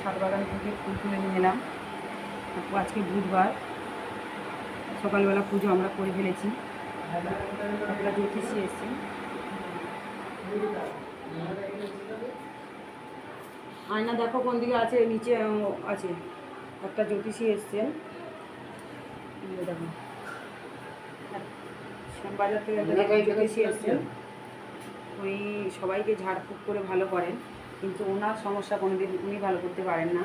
ছাদ বাগান থেকে ফুল তুলে নিয়ে এলাম। আজকে বুধবার। সকালবেলা পুজো আমরা করে ফেলেছি। একটা জ্যোতিষী এসছে আয়না দেখো কোন দিকে আছে নিচে আছে। একটা জ্যোতিষী এসছেন। দেখো। শ্যামবাজার থেকে একটা জ্যোতিষী এসছেন। উনি সবাইকে ঝাড়ফুঁক করে ভালো করেন। কিন্তু ওনার সমস্যা কোনোদিন উনি ভালো করতে পারেন না।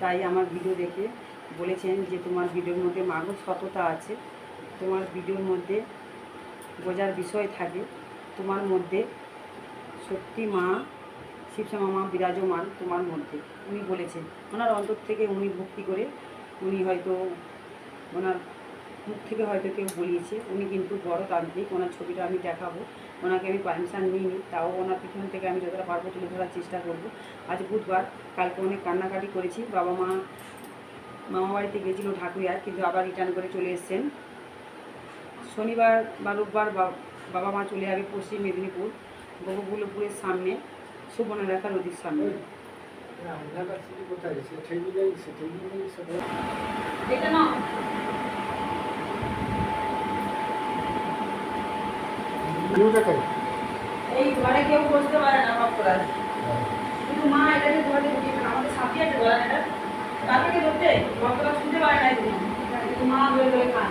তাই আমার ভিডিও দেখে বলেছেন যে, তোমার ভিডিওর মধ্যে মাগো সততা আছে। তোমার ভিডিওর মধ্যে বোঝার বিষয় থাকে। তোমার মধ্যে সত্যি মা শিবশ্যামা মা বিরাজমান তোমার মধ্যে। উনি বলেছেন। ওনার অন্তর থেকে উনি ভক্তি করে উনি হয়তো ওনার মুখ থেকে হয়তো কেউ বলিয়েছে উনি কিন্তু বড় তান্ত্রিক ওনার ছবিটা আমি দেখাবো। ওনাকে আমি পারমিশন নিইনি তাও ওনার পিছন থেকে আমি যতটা পারব তুলে ধরার চেষ্টা করব। আজ বুধবার কালকে অনেক কান্নাকাটি করেছি বাবা মা মামা বাড়িতে গেছিল ঢাকুরিয়ায় কিন্তু আবার রিটার্ন করে চলে এসছেন। শনিবার বা রোববার বা- বাবা মা চলে যাবে পশ্চিম মেদিনীপুর গোপগুলোপুরের সামনে সুবর্ণরেখা নদীর সামনে। এটা না এই ঘরে কেউ বসতে পারে না করার কিন্তু মা এটাকে ঘরে ঢুকিয়ে ফেলে। আমাদের সাথে আছে ঘরে এটা। তাদেরকে ধরতে? ভক্তরা শুনতে পারে না এগুলো কিন্তু মা ধরে ধরে খান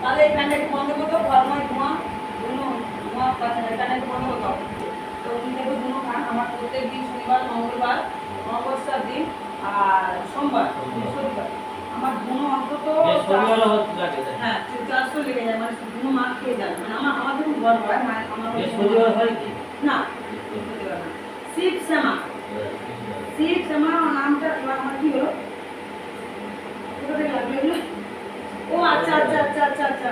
তাহলে এই ফ্যানটাকে বন্ধ করতো ঘরময় ধোঁয়া। ধুনো ধোঁয়া পাচ্ছে না ফ্যানটাকে বন্ধ করতো তো উনি দেখো ধুনো খান আমার প্রত্যেক দিন শনিবার মঙ্গলবার অমাবস্যার দিন আর সোমবার বৃহস্পতিবার। আমার ধুনো অন্তত হ্যাঁ চারশো লেগে যায় মানে ধুনো মা খেয়ে যায় মানে আমাদের হয় মানে আমার না শিব শ্যামা। শিব শ্যামা নামটা এবার আমার কি হলো? ও আচ্ছা আচ্ছা আচ্ছা আচ্ছা আচ্ছা।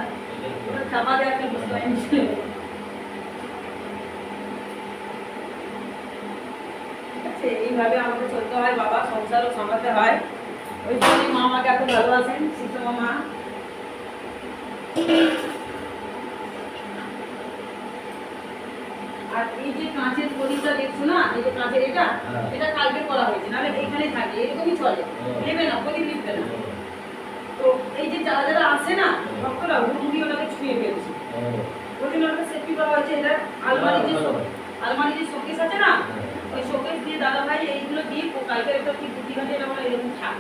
ওটা চাপা দেওয়া একটা বুঝতে পারিনি এইভাবে আমাকে চলতে হয় বাবা সংসারও সামলাতে হয়। ওই জন্যই মা আমাকে এত ভালোবাসেন শিশুমা মা। আর এই যে কাঁচের প্রদীপটা দেখছ না এই যে কাঁচের এটা হ্যাঁ। এটা কালকে করা হয়েছে নাহলে এইখানে থাকে এরকমই চলে। হ্যাঁ। নেবে না প্রদীপ নিবে না। তো এই যে যারা যারা আসে না ভক্তরা হুড়মুড়ি ওটাকে ছুঁয়ে ফেলছে। ওই জন্য ওটা সেফটি করা হয়েছে এটা আলমারি যে আলমারি যে শোকেস আছে না ওই শোকেস দিয়ে দাদা ভাই এইগুলো দিয়ে কালকে একটা কি বুদ্ধি ঘাটে এটা বলে এরকম থাক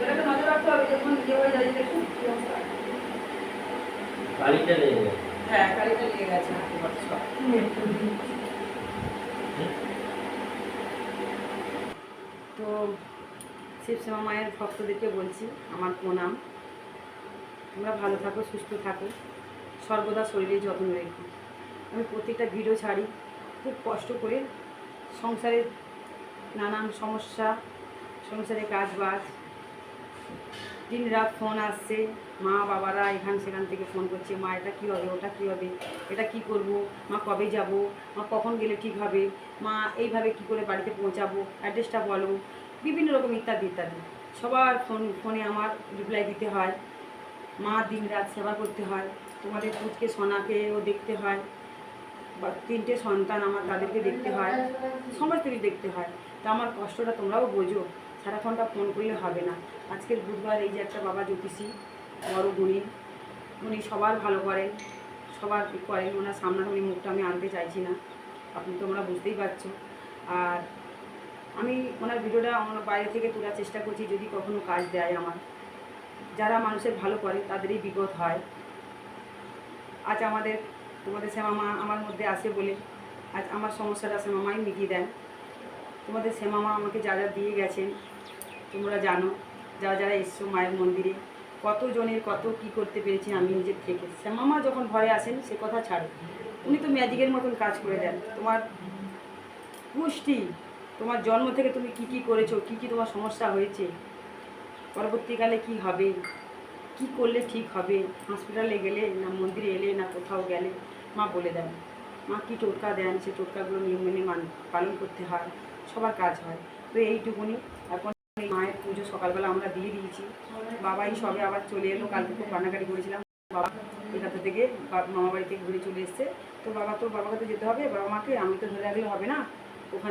এটাকে নজর রাখতে হবে যখন ইয়ে হয়ে যায় দেখুন কি অবস্থা। হ্যাঁ গাড়িটা লেগে গেছে। তো শিবশ্যামা মায়ের ভক্তদেরকে বলছি, আমার প্রণাম। তোমরা ভালো থাকো, সুস্থ থাকো। সর্বদা শরীরে যত্ন রেখো। আমি প্রত্যেকটা ভিডিও ছাড়ি, খুব কষ্ট করে সংসারের নানান সমস্যা, সংসারে কাজ বাজ দিন রাত ফোন আসছে, মা বাবারা এখান সেখান থেকে ফোন করছে, মা, এটা কী হবে? ওটা কী হবে? এটা কি করব? মা, কবে যাব? মা, কখন গেলে ঠিক হবে? মা, এইভাবে কি করে বাড়িতে পৌঁছাবো? অ্যাড্রেসটা বলো? বিভিন্ন রকম ইত্যাদি ইত্যাদি। সবার ফোন, ফোনে আমার রিপ্লাই দিতে হয়। মা, দিন রাত সেবা করতে হয়। তোমাদের পুজকে সোনাকেও দেখতে হয়। বা তিনটে সন্তান আমার তাদেরকে দেখতে হয়। সমস্তকে দেখতে হয়। তা আমার কষ্টটা তোমরাও বোঝো। সারাক্ষণটা ফোন করলে হবে না। আজকের বুধবার এই যে একটা বাবা জ্যোতিষী, বড় গুণী, উনি সবার ভালো করেন, সবার করেন, ওনার সামনাসামনি মুখটা আমি আনতে চাইছি না। আপনি তোমরা বুঝতেই পারছ। আর আমি ওনার ভিডিওটা আমার বাইরে থেকে তোলার চেষ্টা করছি, যদি কখনো কাজ দেয় আমার। যারা মানুষের ভালো করে, তাদেরই বিপদ হয়। আজ আমাদের, তোমাদের শ্যামামা আমার মধ্যে আসে বলে আজ আমার সমস্যাটা শ্যামা মাই মিটিয়ে দেন। তোমাদের শ্যামামা আমাকে যা যা দিয়ে গেছেন তোমরা জানো, যারা যারা এসছো মায়ের মন্দিরে, কতজনের কত কি করতে পেরেছি আমি নিজের থেকে। শ্যামা মা যখন ঘরে আসেন, সে কথা ছাড়ো। উনি তো ম্যাজিকের মতন কাজ করে দেন। তোমার পুষ্টি, তোমার জন্ম থেকে তুমি কি কি করেছ, কি কি তোমার সমস্যা হয়েছে, পরবর্তীকালে কি হবে, কি করলে ঠিক হবে হসপিটালে গেলে না মন্দিরে এলে না কোথাও গেলে, মা বলে দেন। মা কি টোটকা দেন, সে টোটকাগুলো নিয়ম মেনে মান, পালন করতে হয়, সবার কাজ হয়। তো এইটুকুনি। এখন মায়ের পুজো সকালবেলা আমরা দিয়ে দিয়েছি। বাবাই সবে আবার চলে এলো, কালকে খুব কান্নাকাটি করেছিলাম। বাবা কলকাতা থেকে মামা বাড়ি থেকে ঘুরে চলে এসছে। তো বাবা তো বাবাকে তো যেতে হবে, বাবা মাকে, আমি তো ধরে রাখলে হবে না। ওখানে